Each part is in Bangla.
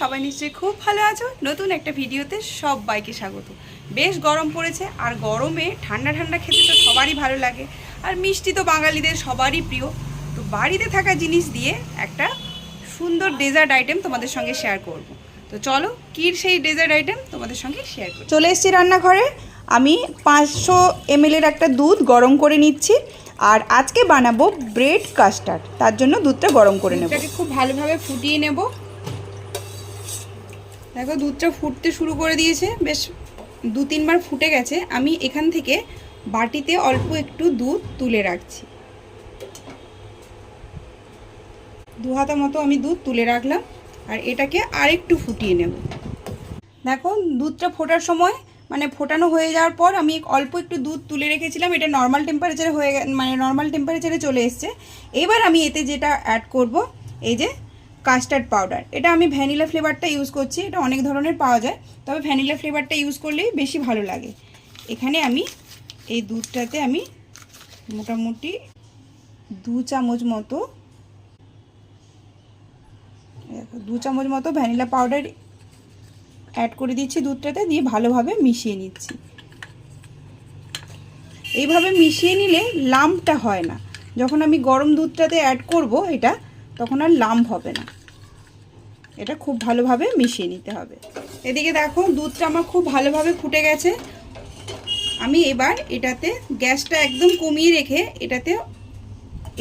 সবাই নিশ্চয়ই খুব ভালো আছো। নতুন একটা ভিডিওতে সব বাইকে স্বাগত। বেশ গরম পড়েছে আর গরমে ঠান্ডা ঠান্ডা খেতে তো সবারই ভালো লাগে আর মিষ্টি তো বাঙালিদের সবারই প্রিয়। তো বাড়িতে থাকা জিনিস দিয়ে একটা সুন্দর ডেজার্ট আইটেম তোমাদের সঙ্গে শেয়ার করব। তো চলো কীর সেই ডেজার্ট আইটেম তোমাদের সঙ্গে শেয়ার করি? চলে এসেছি রান্নাঘরে। আমি পাঁচশো এমএলের একটা দুধ গরম করে নিচ্ছি আর আজকে বানাবো ব্রেড কাস্টার্ড তার জন্য দুধটা গরম করে নেব। খুব ভালোভাবে ফুটিয়ে নেব। দেখো, দুধটা ফুটতে শুরু করে দিয়েছে। বেশ দু তিনবার ফুটে গেছে। আমি এখান থেকে বাটিতে অল্প একটু দুধ তুলে রাখছি। দু হাতা মতো আমি দুধ তুলে রাখলাম আর এটাকে আরেকটু ফুটিয়ে নেব। দেখো, দুধটা ফোটার সময় মানে ফোটানো হয়ে যাওয়ার পর আমি অল্প একটু দুধ তুলে রেখেছিলাম। এটা নর্মাল টেম্পারেচারে হয়ে মানে নর্মাল টেম্পারেচারে চলে এসছে। এবার আমি এতে যেটা অ্যাড করব, এই যে কাস্টার্ড পাউডার এটা আমি ভ্যানিলা ফ্লেভারটা ইউজ করছি, এটা অনেক ধরনের পাওয়া যায়, তবে ভ্যানিলা ফ্লেভারটা ইউজ করলেই বেশি ভালো লাগে। এখানে আমি এই দুধটাতে আমি মোটামুটি দু চামচ মতো দু চামচ মতো ভ্যানিলা পাউডার অ্যাড করে দিচ্ছি দুধটাতে, দিয়ে ভালোভাবে মিশিয়ে নিচ্ছি। এইভাবে মিশিয়ে নিলে লাম্পটা হয় না। যখন আমি গরম দুধটাতে অ্যাড করব এটা তখন আর লাম্প হবে না। এটা খুব ভালোভাবে মিশিয়ে নিতে হবে। এদিকে দেখো, দুধটা আমার খুব ভালোভাবে ফুটে গেছে। আমি এবার এটাতে গ্যাসটা একদম কমিয়ে রেখে এটাতে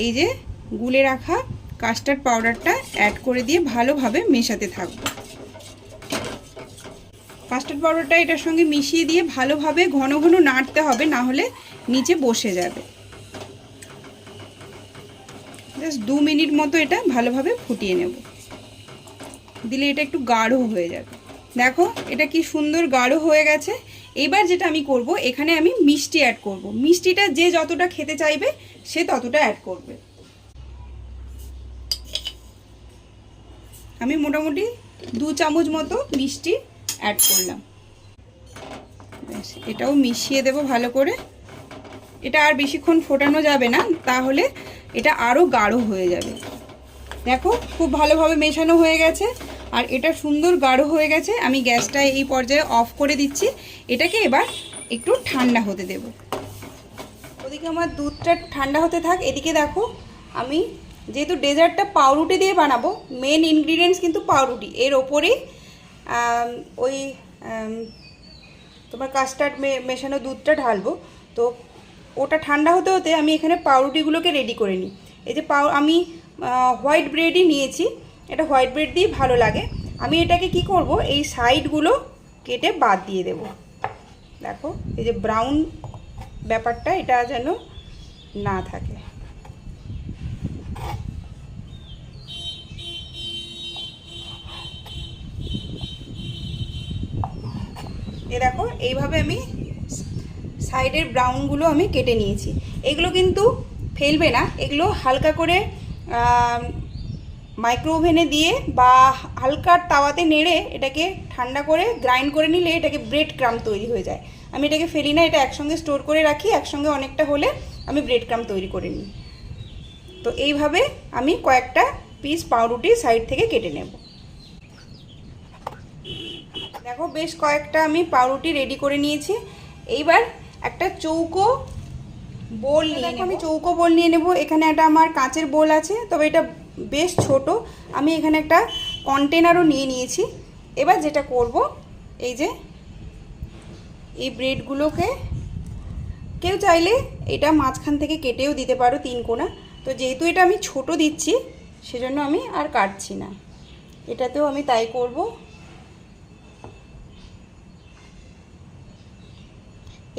এই যে গুলে রাখা কাস্টার্ড পাউডারটা অ্যাড করে দিয়ে ভালোভাবে মেশাতে থাকব। কাস্টার্ড পাউডারটা এটার সঙ্গে মিশিয়ে দিয়ে ভালোভাবে ঘন ঘন নাড়তে হবে, না হলে নিচে বসে যাবে। জাস্ট দু মিনিট মতো এটা ভালোভাবে ফুটিয়ে নেব। দিলে এটা একটু গাঢ় হয়ে যাবে। দেখো, এটা কি সুন্দর গাঢ় হয়ে গেছে। এবার যেটা আমি করব, এখানে আমি মিষ্টি অ্যাড করব। মিষ্টিটা যে যতটা খেতে চাইবে, সে ততটা অ্যাড করবে। আমি মোটামুটি দু চামচ মতো মিষ্টি অ্যাড করলাম। এটাও মিশিয়ে দেব ভালো করে। এটা আর বেশিক্ষণ ফোটানো যাবে না, তাহলে এটা আরও গাঢ় হয়ে যাবে। দেখো, খুব ভালোভাবে মেশানো হয়ে গেছে, আর এটা সুন্দর গাঢ় হয়ে গেছে। আমি গ্যাসটা এই পর্যায়ে অফ করে দিচ্ছি। এটাকে এবার একটু ঠান্ডা হতে দেব। ওদিকে আমার দুধটা ঠান্ডা হতে থাক। এদিকে দেখো, আমি যেহেতু ডেজার্টটা পাউরুটি দিয়ে বানাবো মেন ইনগ্রিডিয়েন্টস কিন্তু পাউরুটি। এর ওপরেই ওই তোমার কাস্টার্ড মেশানো দুধটা ঢালবো। তো ওটা ঠান্ডা হতে হতে আমি এখানে পাউরুটিগুলোকে রেডি করে নিই। এই যে পাউ আমি হোয়াইট ব্রেডই নিয়েছি। এটা হোয়াইট ব্রেড দিয়েই ভালো লাগে। আমি এটাকে কি করব? এই সাইডগুলো কেটে বাদ দিয়ে দেব। দেখো, এই যে ব্রাউন ব্যাপারটা, এটা যেন না থাকে। এ দেখো, এইভাবে আমি সাইডের ব্রাউনগুলো আমি কেটে নিয়েছি। এগুলো কিন্তু ফেলবে না। এগুলো হালকা করে মাইক্রো ওভেনে দিয়ে বা হালকা তাওয়াতে নেড়ে এটাকে ঠান্ডা করে গ্রাইন্ড করে নিলে এটাকে ব্রেড ক্রাম তৈরি হয়ে যায়। আমি এটাকে ফেলি না, এটা একসঙ্গে স্টোর করে রাখি, একসঙ্গে অনেকটা হলে আমি ব্রেড ক্রাম তৈরি করে নিই। তো এইভাবে আমি কয়েকটা পিস পাউরুটি সাইড থেকে কেটে নেব। দেখো, বেশ কয়েকটা আমি পাউরুটি রেডি করে নিয়েছি। এইবার একটা চৌকো বোল নিয়ে আমি চৌকো বোল নিয়ে নেব। এখানে একটা আমার কাঁচের বোল আছে তবে এটা বেশ ছোট। আমি এখানে একটা কন্টেনারও নিয়ে নিয়েছি। এবার যেটা করব এই যে এই ব্রেডগুলোকে কেউ চাইলে এটা মাঝখান থেকে কেটেও দিতে পারো তিন কোনা। তো যেহেতু এটা আমি ছোট দিচ্ছি সেজন্য আমি আর কাটছি না। এটাতেও আমি তাই করব।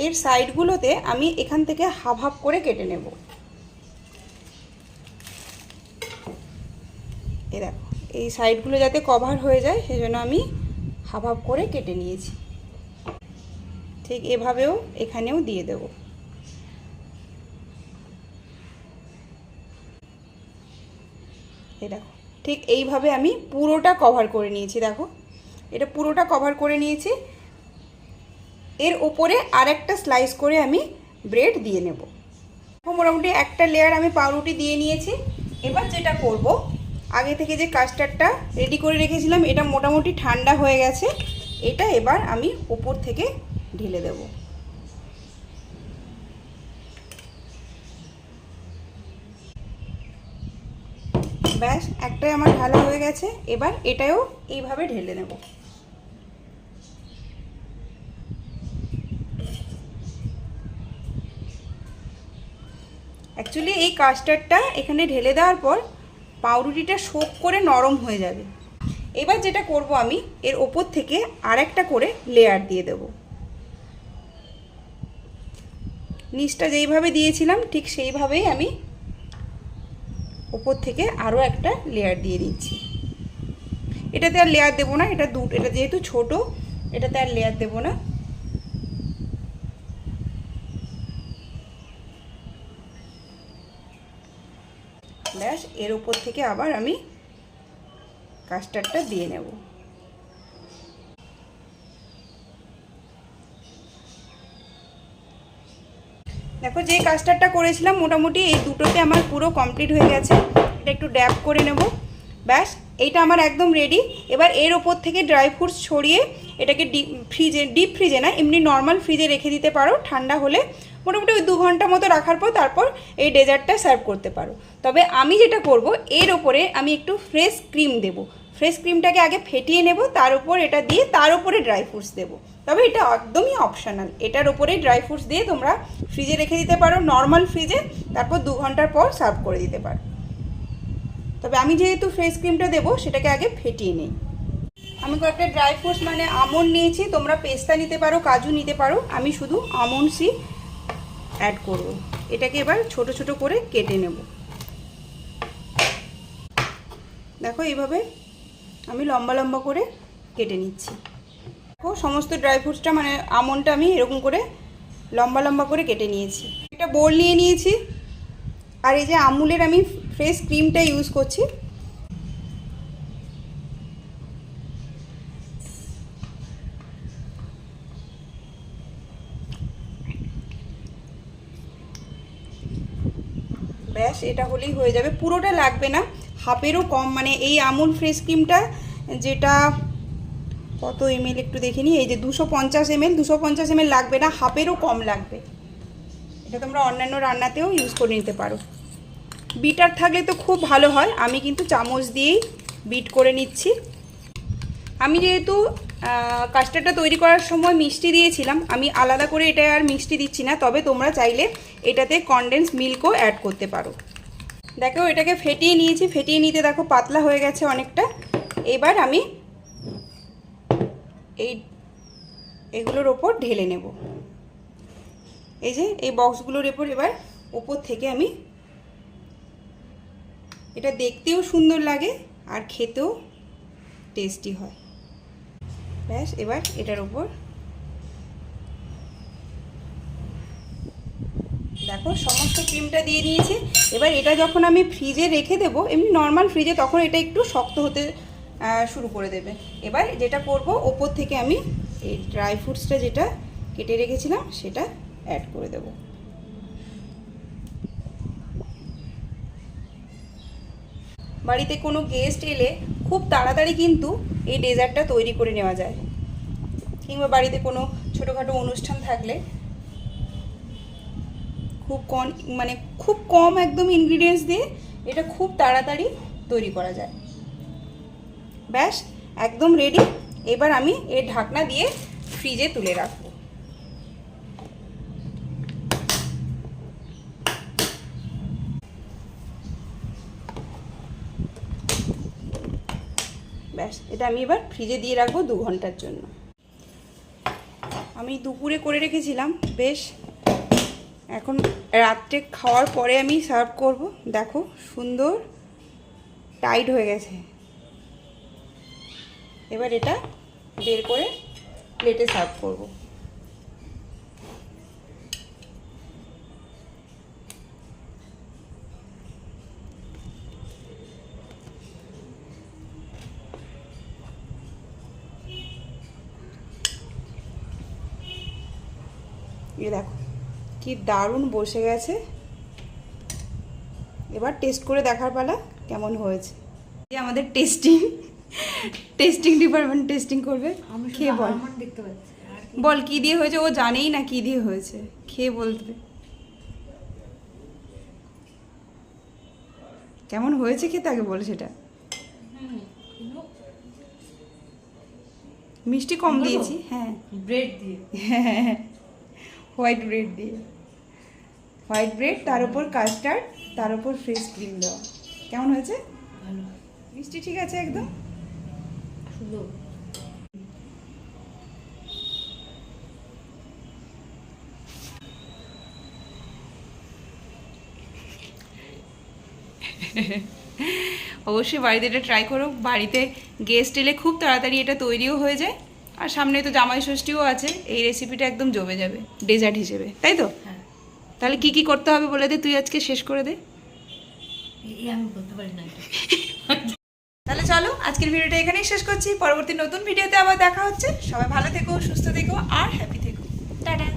এর সাইডগুলোতে আমি এখান থেকে হাফ হাফ করে কেটে নেব। এ দেখো, এই সাইডগুলো যাতে কভার হয়ে যায়, সেজন্য আমি হাফ হাফ করে কেটে নিয়েছি। ঠিক এভাবেও এখানেও দিয়ে দেব। এ দেখো, ঠিক এইভাবে আমি পুরোটা কভার করে নিয়েছি, দেখো। এটা পুরোটা কভার করে নিয়েছি এর ওপরে আরেকটা স্লাইস করে আমি ব্রেড দিয়ে নেব। মোটামুটি একটা লেয়ার আমি পাউরুটি দিয়ে নিয়েছি। এবার যেটা করব, আগে থেকে যে কাস্টার্ডটা রেডি করে রেখেছিলাম, এটা মোটামুটি ঠান্ডা হয়ে গেছে। এটা এবার আমি ওপর থেকে ঢেলে দেব। ব্যাস, একটাই আমার ঢালা হয়ে গেছে। এবার এটাও এইভাবে ঢেলে নেব। অ্যাকচুয়ালি এই কাস্টার্ডটা এখানে ঢেলে দেওয়ার পর পাউরুটিটা শোক করে নরম হয়ে যাবে। এবার যেটা করব আমি, এর ওপর থেকে আরেকটা করে লেয়ার দিয়ে দেব। নিচটা যেইভাবে দিয়েছিলাম, ঠিক সেইভাবেই আমি ওপর থেকে আরও একটা লেয়ার দিয়ে দিচ্ছি। এটাতে আর লেয়ার দেবো না, এটা দু, এটা যেহেতু ছোট, এটাতে আর লেয়ার দেবো না। ব্যাস, এর উপর থেকে আবার আমি কাস্টার্ডটা দিয়ে নেব। দেখো, যে কাস্টার্ডটা করেছিলাম, মোটামুটি এই দুটোতে আমার পুরো কমপ্লিট হয়ে গেছে। এটা একটু ড্যাপ করে নেব। ব্যাস, এইটা আমার একদম রেডি এবার এর ওপর থেকে ড্রাই ফ্রুটস ছড়িয়ে এটাকে ডিপ ফ্রিজে ডিপ ফ্রিজে না, এমনি নর্মাল ফ্রিজে রেখে দিতে পারো। ঠান্ডা হলে মোটামুটি ওই দু ঘণ্টা মতো রাখার পর তারপর এই ডেজার্টটা সার্ভ করতে পারো। তবে আমি যেটা করব, এর ওপরে আমি একটু ফ্রেশ ক্রিম দেব। ফ্রেশ ক্রিমটাকে আগে ফেটিয়ে নেব, তার উপর এটা দিয়ে তার উপরে ড্রাই ফ্রুটস দেবো। তবে এটা একদমই অপশনাল। এটার ওপরেই ড্রাই ফ্রুটস দিয়ে তোমরা ফ্রিজে রেখে দিতে পারো, নর্মাল ফ্রিজে, তারপর দু ঘণ্টার পর সার্ভ করে দিতে পারো। তবে আমি যেহেতু ফ্রেশ ক্রিমটা দেবো, সেটাকে আগে ফেটিয়ে নিই। আমি কয়েকটা ড্রাই ফ্রুটস মানে আমন্ড নিয়েছি, তোমরা পেস্তা নিতে পারো, কাজু নিতে পারো। আমি শুধু আমন্ডসই অ্যাড করব। এটাকে এবার ছোট ছোট করে কেটে নেব। দেখো এইভাবে আমি লম্বা লম্বা করে কেটে নিচ্ছি। দেখো সমস্ত ড্রাই ফ্রুটসটা মানে আমন্ডটা আমি এরকম করে লম্বা লম্বা করে কেটে নিয়েছি। একটা বোল নিয়ে নিয়েছি। আর এই যে আমুলের আমি ফ্রেশ ক্রিমটা ইউজ করছি। ব্যাস, এটা হলেই হয়ে যাবে। পুরোটা লাগবে না, হাফেরও কম। মানে এই আমুল ফ্রেশ ক্রিমটা যেটা, কত এমএল একটু দেখে নিই। এই যে দুশো পঞ্চাশ এমএল, দুশো পঞ্চাশ এমএল লাগবে না, হাফেরও কম লাগবে। এটা তোমরা অন্যান্য রান্নাতেও ইউজ করে নিতে পারো। বিটার থাকলে তো খুব ভালো হয়, আমি কিন্তু চামচ দিয়েই বিট করে নিচ্ছি। আমি যেহেতু কাস্টার্ডটা তৈরি করার সময় মিষ্টি দিয়েছিলাম। আমি আলাদা করে এটা আর মিষ্টি দিচ্ছি না, তবে তোমরা চাইলে এটাতে কনডেন্স মিল্কও অ্যাড করতে পারো। দেখো, এটাকে ফেটিয়ে নিয়েছি, ফেটিয়ে নিতে দেখো পাতলা হয়ে গেছে অনেকটা। এবার আমি এই এগুলোর ওপর ঢেলে নেব। এই যে, এই বক্সগুলোর ওপর এবার ওপর থেকে আমি এটা দেখতেও সুন্দর লাগে আর খেতেও টেস্টি হয়। ব্যাস, এবার এটার ওপর দেখো, সমস্ত ক্রিমটা দিয়ে দিয়েছি। এবার এটা যখন আমি ফ্রিজে রেখে দেব, এমনি নর্মাল ফ্রিজে তখন এটা একটু শক্ত হতে শুরু করে দেবে। এবার যেটা করব, ওপর থেকে আমি এই ড্রাই ফ্রুটসটা যেটা কেটে রেখেছিলাম, সেটা অ্যাড করে দেব। বাড়িতে কোনো গেস্ট এলে খুব তাড়াতাড়ি কিন্তু এই ডেজার্টটা তৈরি করে নেওয়া যায়। কিংবা বাড়িতে কোনো ছোটোখাটো অনুষ্ঠান থাকলে খুব কম মানে খুব কম একদম ইনগ্রিডিয়েন্টস দিয়ে এটা খুব তাড়াতাড়ি তৈরি করা যায়। ব্যাস, একদম রেডি এবার আমি এর ঢাকনা দিয়ে ফ্রিজে তুলে রাখব। ব্যাস, এটা আমি এবার ফ্রিজে দিয়ে রাখব দু ঘণ্টার জন্য। আমি দুপুরে করে রেখেছিলাম, বেশ। এখন রাত্রে খাওয়ার পরে আমি সার্ভ করব। দেখো, সুন্দর টাইট হয়ে গেছে। এবার এটা বের করে প্লেটে সার্ভ করব। এ দেখো কি দারুণ বসে গেছে। এবার টেস্ট করে দেখার পালা কেমন হয়েছে। এই আমাদের টেস্টিং টেস্টিং ডিপার্টমেন্ট টেস্টিং করবে। খেয়ে বল? বল কি দিয়ে হয়েছে? ও জানেই না কি দিয়ে হয়েছে। খেয়ে বলতে কেমন হয়েছে খেতে? আগে বল সেটা। মিষ্টি কম দিয়েছি হ্যাঁ। ব্রেড দিয়ে। হোয়াইট ব্রেড দিয়ে। হোয়াইট ব্রেড তার উপর কাস্টার্ড তার উপর ফ্রেশ ক্রিম দেওয়া। কেমন হয়েছে? মিষ্টি ঠিক আছে একদম? অবশ্যই বাড়িতে এটা ট্রাই করো। বাড়িতে গেস্ট এলে খুব তাড়াতাড়ি এটা তৈরিও হয়ে যায়। আর সামনে তো জামাই ষষ্ঠীও আছে এই রেসিপিটা একদম জমে যাবে ডেজার্ট হিসেবে তাই তো? হ্যাঁ। তাহলে কি কি করতে হবে বলে দে তুই আজকে শেষ করে দে। আমি তাহলে চলো আজকের ভিডিওটা এখানেই শেষ করছি। পরবর্তী নতুন ভিডিওতে আবার দেখা হচ্ছে। সবাই ভালো থেকো সুস্থ থেকো আর হ্যাপি থেকো। টাটা।